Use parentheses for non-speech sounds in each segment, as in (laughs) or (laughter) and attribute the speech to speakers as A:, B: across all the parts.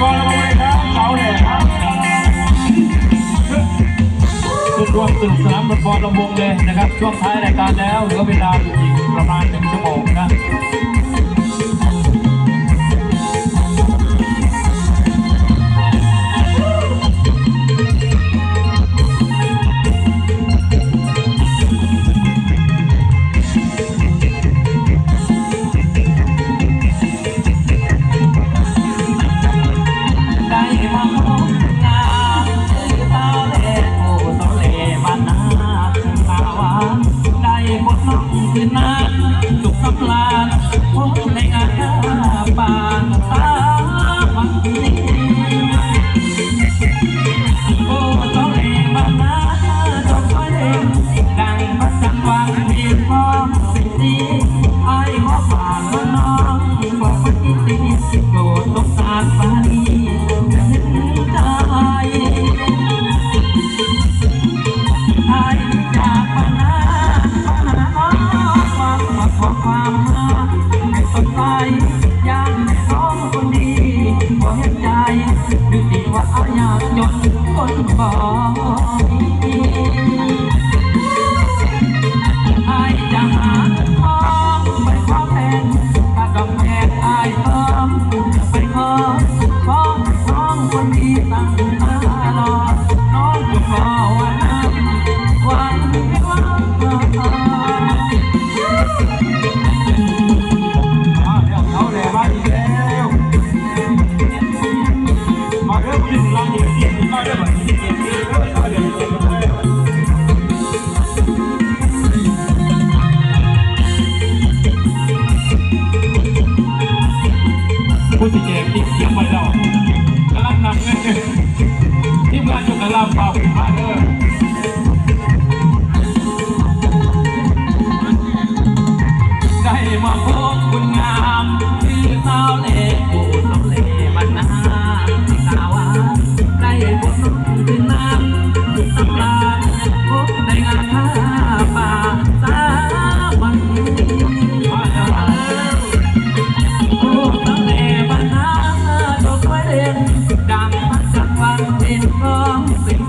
A: กรลงเลยครับเสาแหล่ครับขึ้นร่วมสนุกสนานบนบอลลำวงเลยนะครับ ช่วงท้ายรายการแล้วเหลือเวลาอีกประมาณหนึ่งชั่วโมงนะ
B: ทน้องคืนนั้นสุขสำราญพบในงานบานตาบันนี้โอ้ตาเล่บ้านนาจงคอยเล่นดังพระจันทร์วางเพียงพร้อมสิ่งดีไอ้ขอฝากว่าน้องบอกว่าที่ดีโปรดสงสารฟ้าดีใจไอ้จาก Thank (laughs) you.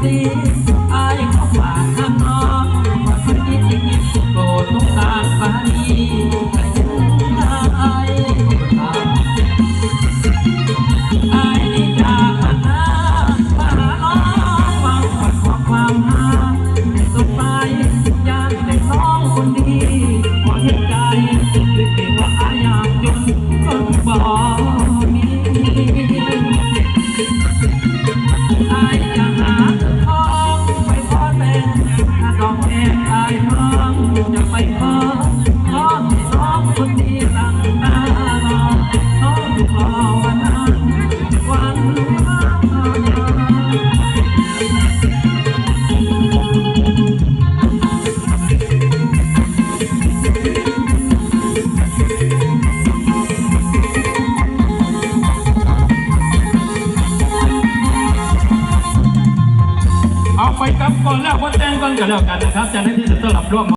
B: สีอายขอฝากน้ำน้องว่าคนดีโปรดสงสารฟ้าดีไอ้ไอ้นี่จากพันนามาหาน้องฟังฝันของความหาให้สบายยากได้น้องคนดีขอเห็นใจรือเป็นว่าอายยากจนคนบ่มี
A: ไปกับก่อนแล้วคนแต่งก่อนก็แล้วกันนะครับจะได้ที่จะสลับร่วม